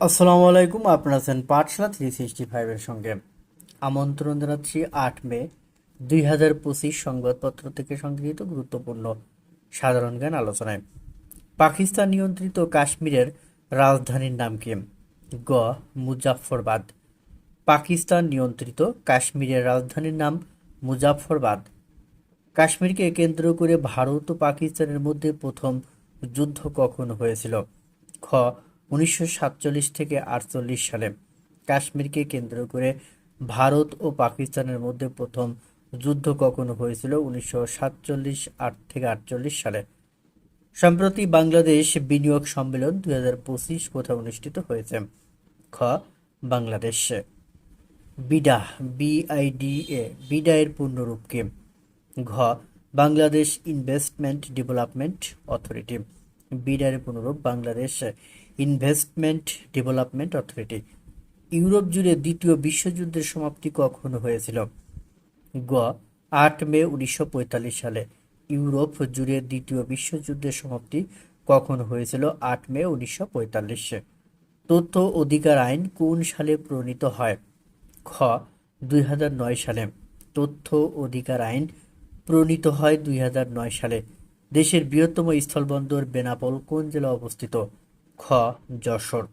আসসালামু আলাইকুম, আপনারা আছেন পাঠশালা থ্রি সিক্সটি ফাইভের সঙ্গে। আমন্ত্রণ জানাচ্ছি আট মে দুই হাজার পঁচিশ সংবাদপত্র থেকে সংগৃহীত গুরুত্বপূর্ণ সাধারণ জ্ঞান আলোচনায়। পাকিস্তান নিয়ন্ত্রিত কাশ্মীরের রাজধানীর নাম কি? গ. মুজাফরবাদ পাকিস্তান নিয়ন্ত্রিত কাশ্মীরের রাজধানীর নাম মুজাফরবাদ কাশ্মীরকে কেন্দ্র করে ভারত ও পাকিস্তানের মধ্যে প্রথম যুদ্ধ কখন হয়েছিল? খ. উনিশশো সাতচল্লিশ থেকে আটচল্লিশ সালে কাশ্মীরকে কেন্দ্র করে ভারত ও পাকিস্তানের মধ্যে প্রথম যুদ্ধ কখন হয়েছিল? উনিশশো সাতচল্লিশ আট থেকে আটচল্লিশ সালে। সম্প্রতি বাংলাদেশ বিনিয়োগ সম্মেলন দুই হাজার পঁচিশ কোথায় অনুষ্ঠিত হয়েছে? খ, বাংলাদেশে। বিডা বিআইডিএ বিডা এর পূর্ণরূপ কি ঘ, বাংলাদেশ ইনভেস্টমেন্ট ডেভেলপমেন্ট অথরিটি। বিডার পূর্ণরূপ Bangladesh investment development authority Europe জুড়ে দ্বিতীয় বিশ্বযুদ্ধের সমাপ্তি কখন হয়েছিল? গ, আট মে উনিশশো পঁয়তাল্লিশ সালে। ইউরোপ জুড়ে দ্বিতীয় বিশ্বযুদ্ধের সমাপ্তি কখন হয়েছিল? আট মে উনিশশো তথ্য অধিকার আইন কোন সালে প্রণীত হয়? খ, দুই হাজার নয় সালে। তথ্য অধিকার আইন প্রণীত হয় দুই হাজার নয় সালে। দেশের বৃহত্তম স্থলবন্দর বেনাপোল, কোন জেলা অবস্থিত? খ, যশোর।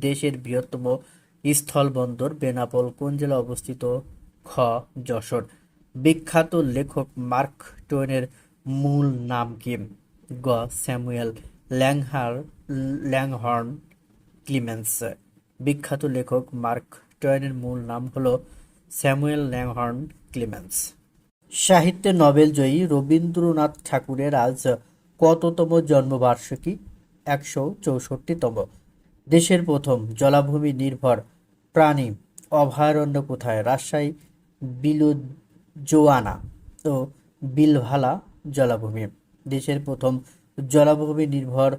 দেশের বৃহত্তম স্থলবন্দর বেনাপোল, কোন জেলা অবস্থিত? খ, যশোর। বিখ্যাত লেখক মার্ক টোয়েনের মূল নাম কি? গ, স্যামুয়েল ল্যাংহার ল্যাংহর্ন ক্লিমেন্স। বিখ্যাত লেখক মার্ক টয়েনের মূল নাম হলো স্যামুয়েল ল্যাংহর্ন ক্লিমেন্স। সাহিত্যে নোবেল জয়ী রবীন্দ্রনাথ ঠাকুরের আজ কততম জন্মবার্ষিকী? একশো চৌষট্টিতম। দেশের প্রথম জলাভূমি নির্ভর প্রাণী অভয়ারণ্য কোথায়? রাজশাহী বিলুজোয়ানা ও বিলভালা জলাভূমি। দেশের প্রথম জলাভূমি নির্ভর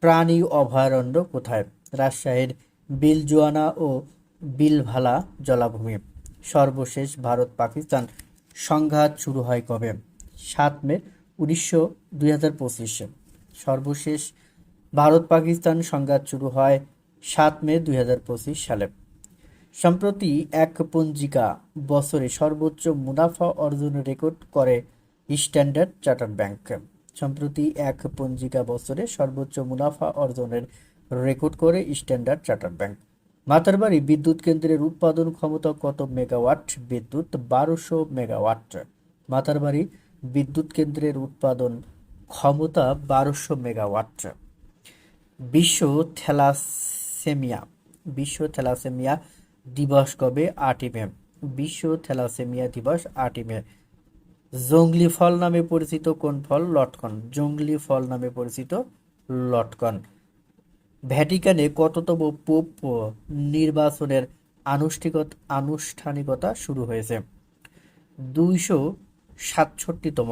প্রাণী অভয়ারণ্য কোথায়? রাজশাহীর বিলজোয়ানা ও বিলভালা জলাভূমি। সর্বশেষ ভারত পাকিস্তান সংঘাত শুরু হয় কবে? সাত মে, উনিশশো দুই হাজার পঁচিশে। সর্বশেষ ভারত পাকিস্তান সংঘাত শুরু হয় সাত মে দুই হাজার পঁচিশ সালে। সম্প্রতি এক পঞ্জিকা বছরে সর্বোচ্চ মুনাফা অর্জনের রেকর্ড করে স্ট্যান্ডার্ড চার্টার ব্যাংক। সম্প্রতি এক পঞ্জিকা বছরে সর্বোচ্চ মুনাফা অর্জনের রেকর্ড করে স্ট্যান্ডার্ড চার্টার্ড ব্যাংক। মাতারবাড়ি বিদ্যুৎ কেন্দ্রের উৎপাদন ক্ষমতা কত মেগাওয়াট? বিদ্যুৎ বারোশো মেগাওয়াট। মাতারবাড়ি বিদ্যুৎ কেন্দ্রের উৎপাদন ক্ষমতা বারোশো মেগাওয়াট। বিশ্ব থ্যালাসেমিয়া বিশ্ব থ্যালাসেমিয়া দিবস কবে? আটই মে। বিশ্ব থ্যালাসেমিয়া দিবস আটই মে। জঙ্গলি ফল নামে পরিচিত কোন ফল? লটকন। জঙ্গলি ফল নামে পরিচিত লটকন। ভ্যাটিকানে কততম পোপ নির্বাচনের আনুষ্ঠানিকতা আনুষ্ঠানিকতা শুরু হয়েছে। দুইশো সাতষট্টিতম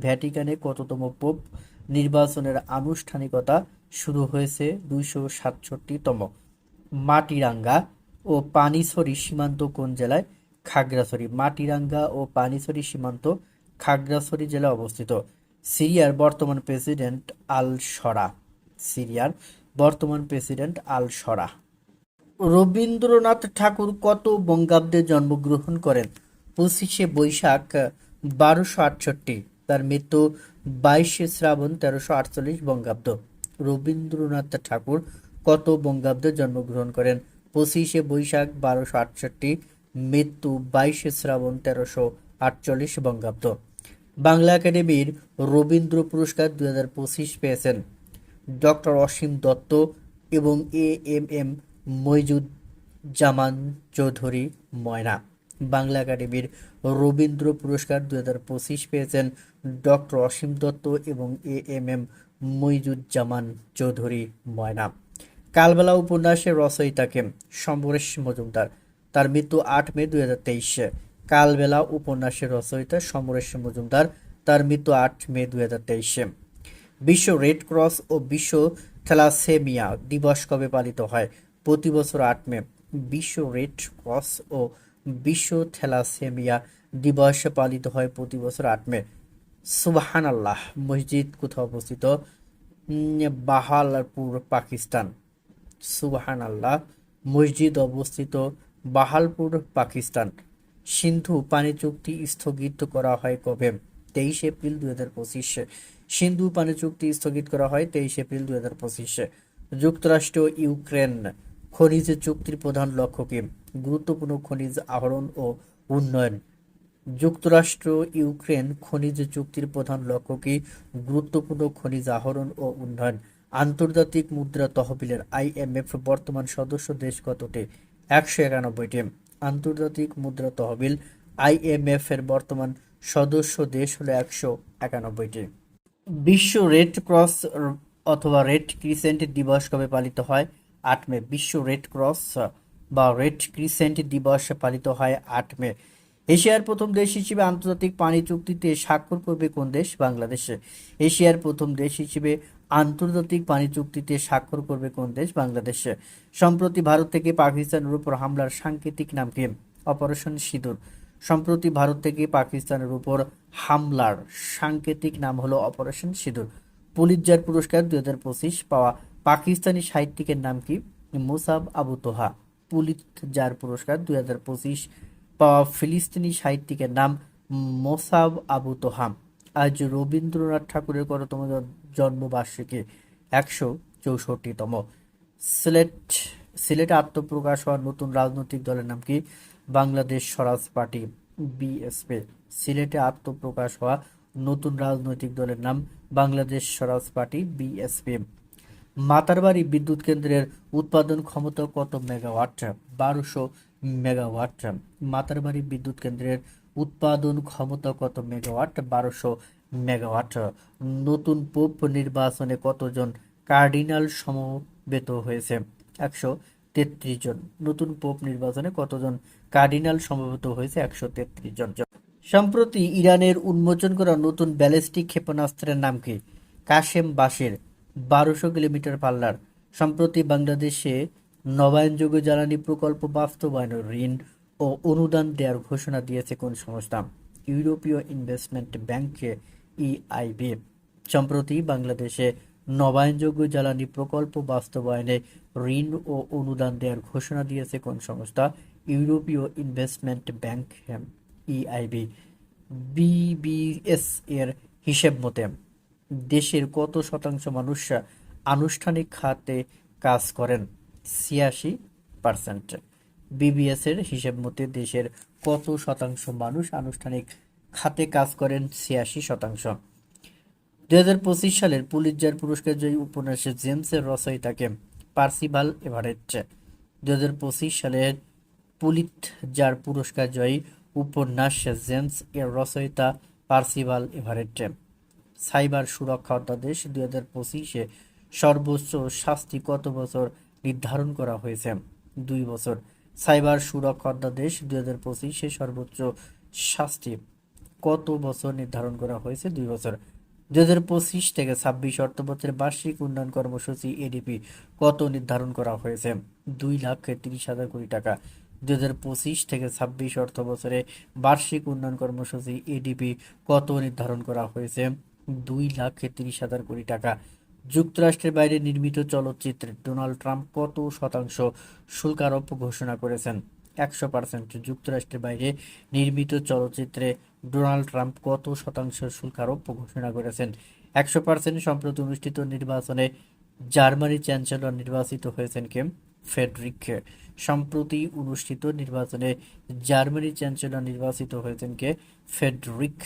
ভ্যাটিকানে কততম পোপ নির্বাচনের আনুষ্ঠানিকতা শুরু হয়েছে দুইশো সাতষট্টিতম। মাটিরাঙ্গা ও পানিছড়ি সীমান্ত কোন জেলায়? খাগড়াছড়ি। মাটিরাঙ্গা ও পানিছড়ি সীমান্ত খাগড়াছড়ি জেলায় অবস্থিত। সিরিয়ার বর্তমান প্রেসিডেন্ট আল সরা সিরিয়ার বর্তমান প্রেসিডেন্ট আল সরা। রবীন্দ্রনাথ ঠাকুর কত বঙ্গাব্দে জন্মগ্রহণ করেন? পঁচিশে বৈশাখ, বারোশো আটষট্টি। তার মৃত্যু বাইশে শ্রাবণ, তেরোশো আটচল্লিশ বঙ্গাব্দ। রবীন্দ্রনাথ ঠাকুর কত বঙ্গাব্দে জন্মগ্রহণ করেন? পঁচিশে বৈশাখ, বারোশো আটষট্টি। মৃত্যু বাইশে শ্রাবণ, তেরোশো আটচল্লিশ বঙ্গাব্দ। বাংলা একাডেমির রবীন্দ্র পুরস্কার দু হাজার পঁচিশ পেয়েছেন। ডক্টর অসীম দত্ত এবং A M M Moizuzzaman Chowdhury Moyna. Bangla একাডেমির রবীন্দ্র পুরস্কার দু হাজার পঁচিশ পেয়েছেন ডক্টর অসীম দত্ত এবং A M M Moizuzzaman Chowdhury Moyna. Kalbela উপন্যাসের রচয়িতাকে সম্বরেশ মজুমদার। তার মৃত্যু আট মে দুই হাজার তেইশে। কালবেলা উপন্যাসের রচয়িতা সমরেশ মজুমদার। তার মৃত্যু আট মে দুই হাজার তেইশে। বিশ্ব রেড ক্রস ও বিশ্ব থ্যালাসেমিয়া দিবস কবে পালিত হয়? প্রতি বছর আট মে, বিশ্ব রেড ক্রস ও বিশ্ব থ্যালাসেমিয়া দিবস পালিত হয় প্রতি বছর আট মে। সুবাহান আল্লাহ মসজিদ কোথাও অবস্থিত? বাহালপুর, পাকিস্তান। সুবাহান আল্লাহ মসজিদ অবস্থিত বাহালপুর, পাকিস্তান। সিন্ধু পানি চুক্তি স্থগিত করা হয় কবে? তেইশ এপ্রিল দুই হাজার পঁচিশে। সিন্ধু পানি চুক্তি স্থগিত করা হয় তেইশ এপ্রিল দুই হাজার পঁচিশে। যুক্তরাষ্ট্র, ইউক্রেন, খনিজ চুক্তির প্রধান লক্ষ্য কি? গুরুত্বপূর্ণ খনিজ আহরণ ও উন্নয়ন। যুক্তরাষ্ট্র, ইউক্রেন, খনিজ চুক্তির প্রধান লক্ষ্য কি? গুরুত্বপূর্ণ খনিজ আহরণ ও উন্নয়ন। আন্তর্জাতিক মুদ্রা তহবিলের আইএমএফ বর্তমান সদস্য দেশ কতটি? একশো একানব্বইটি। আন্তর্জাতিক মুদ্রা তহবিল আইএমএফ এর বর্তমান সদস্য দেশ হলো একশো একানব্বইটি। বিশ্ব রেড ক্রস অথবা রেড ক্রিসেন্ট দিবস কবে পালিত হয়? আট মে। বিশ্ব রেড ক্রস বা রেড ক্রিসেন্ট দিবস পালিত হয় আট মে। এশিয়ার প্রথম দেশ হিসেবে আন্তর্জাতিক পানি চুক্তিতে স্বাক্ষর করবে কোন দেশ? বাংলাদেশে। এশিয়ার প্রথম দেশ হিসেবে আন্তর্জাতিক পানি চুক্তিতে স্বাক্ষর করবে কোন দেশ? বাংলাদেশে। সম্প্রতি ভারত থেকে পাকিস্তানের উপর হামলার সাংকেতিক নাম কি? অপারেশন সিঁদুর। সম্প্রতি ভারত থেকে পাকিস্তানের উপর হামলার সাংকেতিক নাম হলো অপারেশন সিঁদুর। পুলিৎজার পুরস্কার দুই হাজার পঁচিশ পাওয়া পাকিস্তানি সাহিত্যিকের নাম কি? মুসাব আবু তোহা। পুলিৎজার পুরস্কার দুই হাজার পঁচিশ পাওয়া ফিলিস্তিনি সাহিত্যিকের নাম মোসাব আবু তোহাম আজ রবীন্দ্রনাথ ঠাকুরের কততম জন- জন্মবার্ষিকী একশো চৌষট্টিতম। সিলেট, সিলেটে আত্মপ্রকাশ হওয়া নতুন রাজনৈতিক দলের নাম কি? Bangladesh Swaraj party, BSP. সিলেটে আত্মপ্রকাশ হওয়া নতুন রাজনৈতিক দলের নাম বাংলাদেশ স্বরাজ পার্টি, বিএসপি। মাতারবাড়ি বিদ্যুৎ কেন্দ্রের উৎপাদন ক্ষমতা কত মেগাওয়াট? বারোশো মেগাওয়াট। মাতারবাড়ি বিদ্যুৎ কেন্দ্রের উৎপাদন ক্ষমতা কত মেগাওয়াট? বারোশো মেগাওয়াট। নতুন পোপ নির্বাচনে কতজন কার্ডিনাল সমবেত হয়েছে? একশো তেত্রিশ জন। নতুন পোপ নির্বাচনে কতজন কার্ডিনাল সমবেত হয়েছে? একশো তেত্রিশ জন। সম্প্রতি ইরানের উন্মোচন করা নতুন ব্যালিস্টিক ক্ষেপণাস্ত্রের নাম কি? কাশেম বাসের বারোশো কিলোমিটার পাল্লার। সম্প্রতি বাংলাদেশে নবায়নযোগ্য জ্বালানি প্রকল্প বাস্তবায়নের ঋণ ও অনুদান দেওয়ার ঘোষণা দিয়েছে কোন সংস্থা? ইউরোপীয় ইনভেস্টমেন্ট ব্যাংক ইআইবি সম্প্রতি বাংলাদেশে নবায়নযোগ্য জ্বালানি প্রকল্প বাস্তবায়নে ঋণ ও অনুদান দেওয়ার ঘোষণা দিয়েছে কোন সংস্থা? ইউরোপীয় ইনভেস্টমেন্ট ব্যাংক ইআইবি। বিবিএস এর হিসেব মতে, দেশের কত শতাংশ মানুষ আনুষ্ঠানিক খাতে কাজ করেন? ছিয়াশি পার্সেন্ট। বিবিএস এর হিসেব মতে, দেশের কত শতাংশ মানুষ আনুষ্ঠানিক খাতে কাজ করেন? ছিয়াশি শতাংশ। দুই সালের পুলিৎজার পুরস্কার জয়ী উপন্যাসের জেমসের রচয়িতাকে পার্সিভাল এভারেট দুই হাজার পঁচিশ সালের পুলিৎজার পুরস্কার জয়ী উপন্যাস জেমস এর রচয়িতা পার্সিভাল এভারেট সাইবার সুরক্ষা অধ্যাদেশ দুই হাজার পঁচিশে সর্বোচ্চ শাস্তি কত বছর নির্ধারণ করা হয়েছে? দুই বছর। সাইবার সুরক্ষা অধ্যাদেশ দুই হাজার পঁচিশে সর্বোচ্চ শাস্তি কত বছর নির্ধারণ করা হয়েছে? দুই বছর। দুই হাজার পঁচিশ থেকে ছাব্বিশ অর্থবছরের বার্ষিক উন্নয়ন কর্মসূচি এডিপি কত নির্ধারণ করা হয়েছে? দুই লাখ তিরিশ হাজার কোটি টাকা। দুই হাজার পঁচিশ থেকে ছাব্বিশ অর্থবছরে বার্ষিক উন্নয়ন কর্মসূচি এডিপি কত নির্ধারণ করা হয়েছে? দুই লাখ তিরিশ হাজার কোটি টাকা। যুক্তরাষ্ট্রের বাইরে নির্মিত চলচ্চিত্রে ডোনাল্ড ট্রাম্প কত শতাংশ শুল্ক আরোপ ঘোষণা করেছেন? একশো পার্সেন্ট। যুক্তরাষ্ট্রের বাইরে নির্মিত চলচ্চিত্রে ডোনাল্ড ট্রাম্প কত শতাংশ শুল্ক আরোপ ঘোষণা করেছেন? একশো পার্সেন্ট সম্প্রতি অনুষ্ঠিত নির্বাচনে জার্মানি চ্যান্সেলর নির্বাচিত হয়েছেন কে? ফেডরিক সম্প্রতি অনুষ্ঠিত নির্বাচনে জার্মানি চ্যান্সেলর নির্বাচিত হয়েছেন কে? ফেডরিক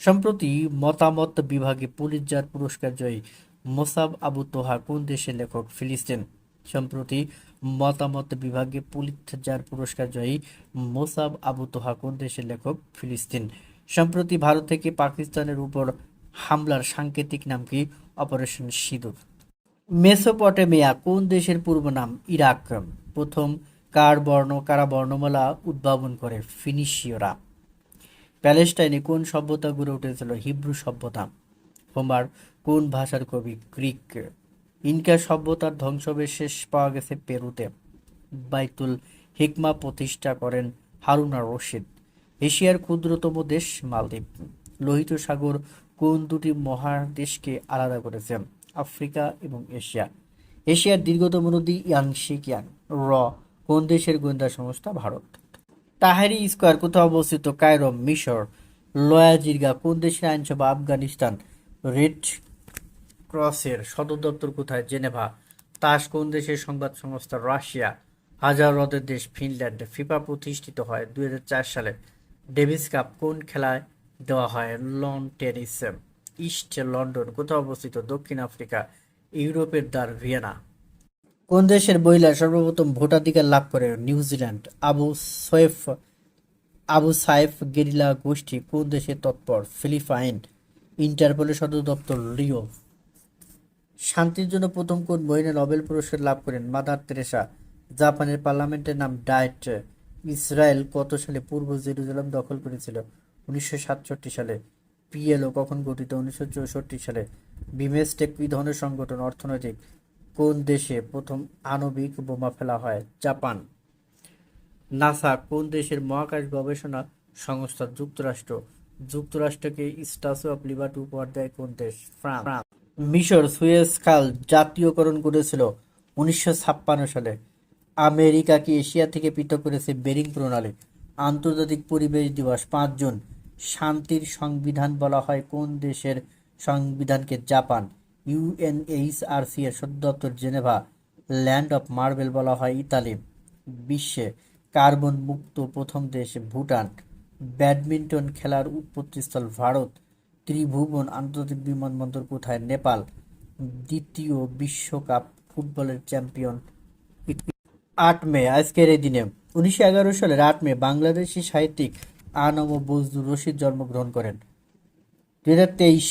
সম্প্রতি মতামত বিভাগে পুলিৎজার পুরস্কার জয়ী মোসাব আবু তোহা কোন দেশের লেখক ফিলিস্তিন? সম্প্রতি মতামত বিভাগে পুলিৎজার পুরস্কার জয়ী মোসাব আবু তোহা কোন দেশের লেখক ফিলিস্তিন। সম্প্রতি ভারত থেকে পাকিস্তানের উপর হামলার সাংকেতিক নাম কি? অপারেশন সিঁদুর। মেসোপটেমিয়া, কোন দেশের পূর্ব নাম? ইরাক। প্রথম কার বর্ণ, কারা বর্ণমালা উদ্ভাবন করে ফিনিশীয়রা? প্যালেস্টাইনে কোন সভ্যতা গড়ে উঠেছিল? হিব্রু সভ্যতা। হোমার, কোন ভাষার কবি? গ্রিক। ইনকা সভ্যতার ধ্বংসবেশেষ পাওয়া গেছে পেরুতে। বাইতুল হিকমা প্রতিষ্ঠা করেন হারুনা রশিদ, এশিয়ার ক্ষুদ্রতম দেশ মালদ্বীপ। লোহিত সাগর কোন দুটি মহাদেশকে আলাদা করেছে? আফ্রিকা এবং এশিয়া। এশিয়ার দীর্ঘতম নদী ইয়াংশি কিয়াং র, কোন দেশের গোয়েন্দা সংস্থা ভারত? তাহারি স্কোয়ার কোথাও অবস্থিত? কায়রো, মিশর। লয়া জিরগা, কোন দেশের আইনসভা? আফগানিস্তান। রেড ক্রসের সদর দপ্তর কোথায়? জেনেভা। তাস কোন দেশের সংবাদ সংস্থা? রাশিয়া। হাজার হ্রদের দেশ ফিনল্যান্ড ফিফা প্রতিষ্ঠিত হয় দুই হাজার চার সালে। ডেভিস কাপ কোন খেলায় দেওয়া হয়? লন টেনিস ইস্ট লন্ডন কোথাও অবস্থিত? দক্ষিণ আফ্রিকা, ইউরোপের দ্বার ভিয়েনা। কোন দেশের মহিলা সর্বপ্রথম ভোটাধিকার লাভ করে New Zealand? Abu Sayyaf Abu Sayyaf guerrilla গোষ্ঠী কোন দেশে তৎপর? ফিলিপাইন। ইন্টারপোলের সদর দপ্তর রিও। শান্তির জন্য প্রথম কোন মহিলা নোবেল পুরস্কার লাভ করেন মাদার তেরেসা। জাপানের পার্লামেন্টের নাম ডায়েট ইসরায়েল কত সালে পূর্ব জেরুজালেম দখল করেছিল? উনিশশো সাতষট্টি সালে। পিএলও কখন গঠিত? উনিশশো চৌষট্টি সালে। বিমেস্টেক কি ধরনের সংগঠন অর্থনৈতিক? কোন দেশে প্রথম আণবিক বোমা ফেলা হয়? জাপান। নাসা কোন দেশের মহাকাশ গবেষণা সংস্থা? যুক্তরাষ্ট্র। যুক্তরাষ্ট্রকে স্ট্যাচু অফ লিবার্টি উপহার দেয় কোন দেশ? ফ্রান্স। মিশর সুয়েজ খাল জাতীয়করণ করেছিল উনিশশো ছাপ্পান্ন সালে। আমেরিকাকে এশিয়া থেকে পৃথক করেছে বেরিং প্রণালী। আন্তর্জাতিক পরিবেশ দিবস, পাঁচ জুন। শান্তির সংবিধান বলা হয় কোন দেশের সংবিধানকে? জাপান। ইউএনএইচআরসি এর সদর দপ্তর জেনেভা। ল্যান্ড অফ মার্বেল বলা হয় ইতালি। বিশ্বে কার্বন মুক্ত প্রথম দেশ ভুটান। ব্যাডমিন্টন খেলার উৎপত্তিস্থল ভারত। ত্রিভুবন আন্তর্জাতিক বিমানবন্দর কোথায়? নেপাল। দ্বিতীয় বিশ্বকাপ ফুটবলের চ্যাম্পিয়ন আট মে, আজকের এই দিনে। উনিশশো এগারো সালের আট মে, বাংলাদেশি সাহিত্যিক আনম বজলুর রশিদ জন্মগ্রহণ করেন। দুই হাজার তেইশ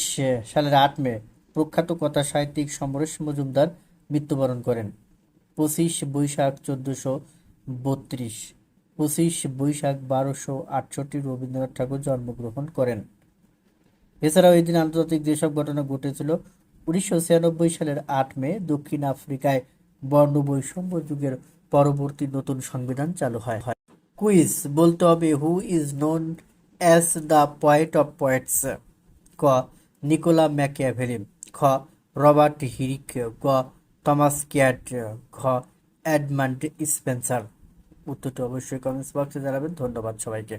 সালের আট মে, প্রখ্যাত কথা সাহিত্যিক সমরেশ মজুমদার মৃত্যুবরণ করেন। পঁচিশ বৈশাখ চোদ্দশো বত্রিশ। পঁচিশ বৈশাখ বারোশো আটষট্টি রবীন্দ্রনাথ ঠাকুর জন্মগ্রহণ করেন। এছাড়াও এই দিন আন্তর্জাতিক যেসব ঘটনা ঘটেছিল, উনিশশো ছিয়ানব্বই সালের আট মে দক্ষিণ আফ্রিকায় বর্ণ বৈষম্য যুগের পরবর্তী নতুন সংবিধান চালু হয়। কুইজ, বলতে হবে who is known as the poet of poets ক, নিকোলা ম্যাকিয়াভেলিম খ, রবার্ট হিরিক। গ টমাস ক্যাট। ঘ, এডমান্ড স্পেন্সার। উত্তরটি অবশ্যই কমেন্টস বক্সে জানাবেন। ধন্যবাদ সবাইকে।